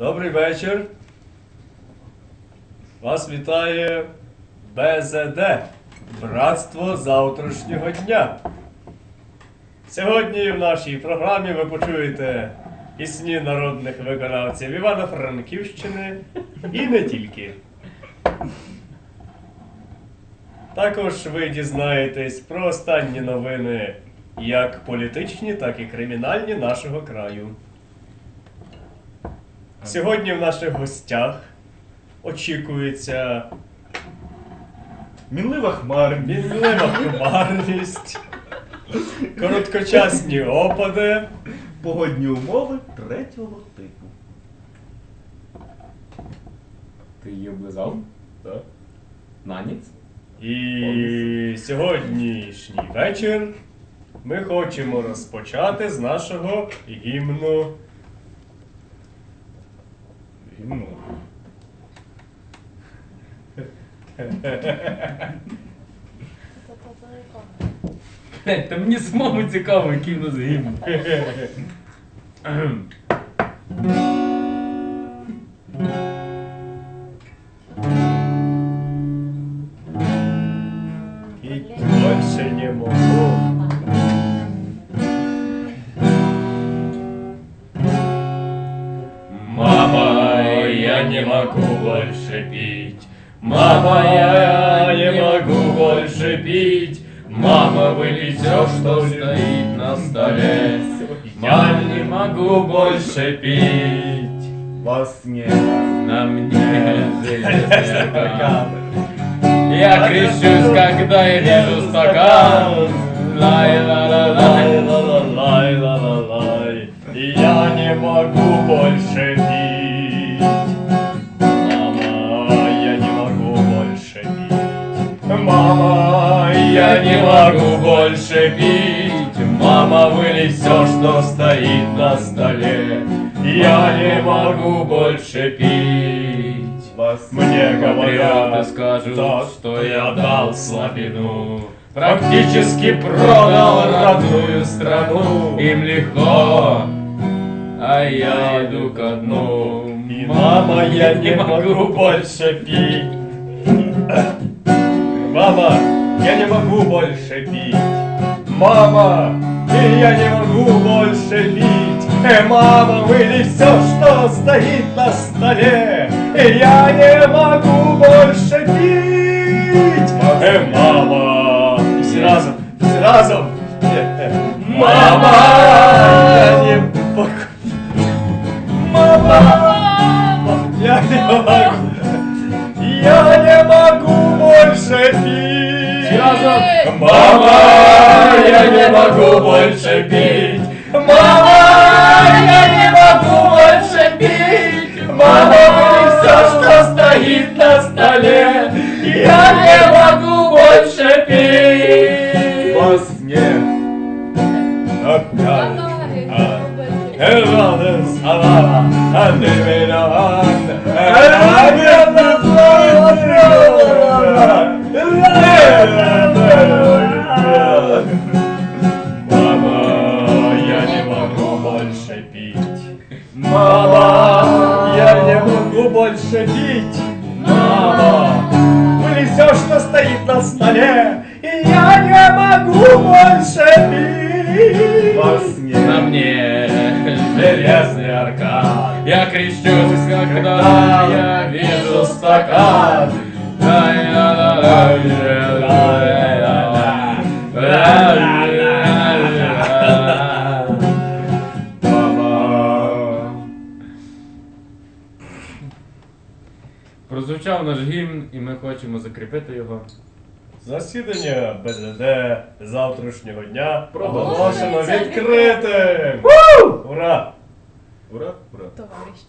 Добрий вечір. Вас вітає БЗД Братство завтрашнього дня. Сьогодні в нашій програмі ви почуєте пісні народних виконавців Івано-Франківщини і не тільки. Також ви дізнаєтесь про останні новини, як політичні, так і кримінальні нашого краю. Сьогодні в наших гостях очікується Мінлива хмара. мінлива хмарність, короткочасні опади Погодні умови третього типу. Ти її облизав? Так. Наніць? І сьогоднішній вечір ми хочемо розпочати з нашого гімну. Ну. Та мені самому цікаво, який в нас гімн. Не могу больше пить. Мама, я не могу больше пить. Мама, выли все, что стоит на столе. Я не могу больше пить. Вас не. На мне. Я крещусь, когда я вижу стакан. Лай-ла-ла-лай. Лай-ла-ла-лай. Я не могу больше пить. Мама, Я не могу больше пить. Мама, вылей все, что стоит на столе. Я не могу больше пить. Вас Мне говорят, скажут, так, что я дал слабину. Практически продал родную страну. Им легко, а я иду ко дну. Мама, я не могу больше пить. Мама, я не могу больше пить. Мама, и я не могу больше пить. Э, мама, выли все, что стоит на столе. И я не могу больше пить. Э, мама, и все разом, все разом. Э, э, Мама, я не могу. Мама, я не могу. Я не могу больше пить. Мама, я не могу больше пить. Мама, я не могу больше пить. Мама, все, что стоит на столе. Я не могу больше пить. Вас не. Опять. Hermanos, alaba, Мама, больше пить. Мама, я не могу больше пить. Мама, были все, что стоит на столе, и я не могу больше пить. Вас не. На мне железный аркан Я крещусь, когда я вижу стакан Прозвучав наш гімн, і ми хочемо закріпити його. Засідання БЗД завтрашнього дня Проголошено проголошено відкритим! Ура! Ура, ура. Товарищ.